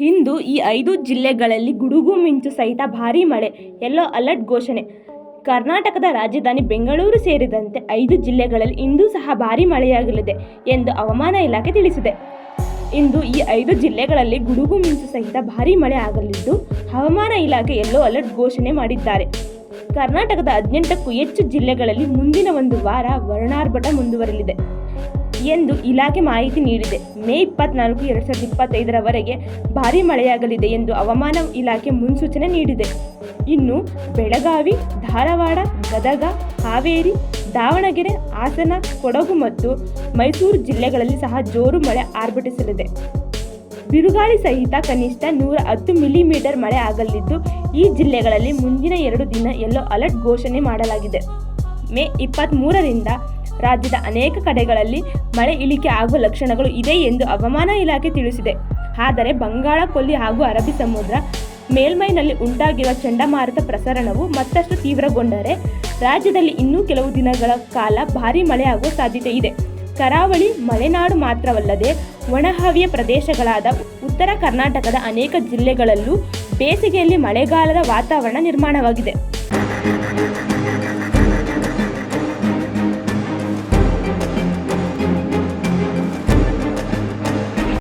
ಇಂದು ಈ ಐದು ಜಿಲ್ಲೆಗಳಲ್ಲಿ ಗುಡುಗು ಮಿಂಚು ಸಹಿತ ಭಾರಿ ಮಳೆ, ಯೆಲ್ಲೋ ಅಲರ್ಟ್ ಘೋಷಣೆ. ಕರ್ನಾಟಕದ ರಾಜಧಾನಿ ಬೆಂಗಳೂರು ಸೇರಿದಂತೆ ಐದು ಜಿಲ್ಲೆಗಳಲ್ಲಿ ಇಂದೂ ಸಹ ಭಾರಿ ಮಳೆಯಾಗಲಿದೆ ಎಂದು ಹವಾಮಾನ ಇಲಾಖೆ ತಿಳಿಸಿದೆ. ಇಂದು ಈ ಐದು ಜಿಲ್ಲೆಗಳಲ್ಲಿ ಗುಡುಗು ಮಿಂಚು ಸಹಿತ ಭಾರಿ ಮಳೆ ಆಗಲಿದ್ದು, ಹವಾಮಾನ ಇಲಾಖೆ ಯೆಲ್ಲೋ ಅಲರ್ಟ್ ಘೋಷಣೆ ಮಾಡಿದ್ದಾರೆ. ಕರ್ನಾಟಕದ ಹದಿನೆಂಟಕ್ಕೂ ಹೆಚ್ಚು ಜಿಲ್ಲೆಗಳಲ್ಲಿ ಮುಂದಿನ ಒಂದು ವಾರ ವರ್ಣಾರ್ಭಟ ಮುಂದುವರಲಿದೆ. ಎಂದು ಇಲಾಖೆ ಮಾಹಿತಿ ನೀಡಿದೆ. ಮೇ ಇಪ್ಪತ್ನಾಲ್ಕು, ಎರಡು ಸಾವಿರದ ಇಪ್ಪತ್ತೈದರವರೆಗೆ ಭಾರೀ ಮಳೆಯಾಗಲಿದೆ ಎಂದು ಹವಾಮಾನ ಇಲಾಖೆ ಮುನ್ಸೂಚನೆ ನೀಡಿದೆ. ಇನ್ನು ಬೆಳಗಾವಿ, ಧಾರವಾಡ, ಗದಗ, ಹಾವೇರಿ, ದಾವಣಗೆರೆ, ಹಾಸನ, ಕೊಡಗು ಮತ್ತು ಮೈಸೂರು ಜಿಲ್ಲೆಗಳಲ್ಲಿ ಸಹ ಜೋರು ಮಳೆ ಆರ್ಭಟಿಸಲಿದೆ. ಬಿರುಗಾಳಿ ಸಹಿತ ಕನಿಷ್ಠ ನೂರ ಹತ್ತು ಮಿಲಿಮೀಟರ್ ಮಳೆ ಆಗಲಿದ್ದು, ಈ ಜಿಲ್ಲೆಗಳಲ್ಲಿ ಮುಂದಿನ ಎರಡು ದಿನ ಎಲ್ಲೋ ಅಲರ್ಟ್ ಘೋಷಣೆ ಮಾಡಲಾಗಿದೆ. ಮೇ ಇಪ್ಪತ್ತ್ಮೂರರಿಂದ ರಾಜ್ಯದ ಅನೇಕ ಕಡೆಗಳಲ್ಲಿ ಮಳೆ ಇಳಿಕೆ ಆಗುವ ಲಕ್ಷಣಗಳು ಇದೆ ಎಂದು ಹವಾಮಾನ ಇಲಾಖೆ ತಿಳಿಸಿದೆ. ಆದರೆ ಬಂಗಾಳ, ಕೊಲ್ಲಿ ಹಾಗೂ ಅರಬ್ಬಿ ಸಮುದ್ರ ಮೇಲ್ಮೈನಲ್ಲಿ ಉಂಟಾಗಿರುವ ಚಂಡಮಾರುತ ಪ್ರಸರಣವು ಮತ್ತಷ್ಟು ತೀವ್ರಗೊಂಡರೆ ರಾಜ್ಯದಲ್ಲಿ ಇನ್ನೂ ಕೆಲವು ದಿನಗಳ ಕಾಲ ಭಾರೀ ಮಳೆಯಾಗುವ ಸಾಧ್ಯತೆ ಇದೆ. ಕರಾವಳಿ, ಮಲೆನಾಡು ಮಾತ್ರವಲ್ಲದೆ ಒಣಹವಿಯ ಪ್ರದೇಶಗಳಾದ ಉತ್ತರ ಕರ್ನಾಟಕದ ಅನೇಕ ಜಿಲ್ಲೆಗಳಲ್ಲೂ ಬೇಸಿಗೆಯಲ್ಲಿ ಮಳೆಗಾಲದ ವಾತಾವರಣ ನಿರ್ಮಾಣವಾಗಿದೆ.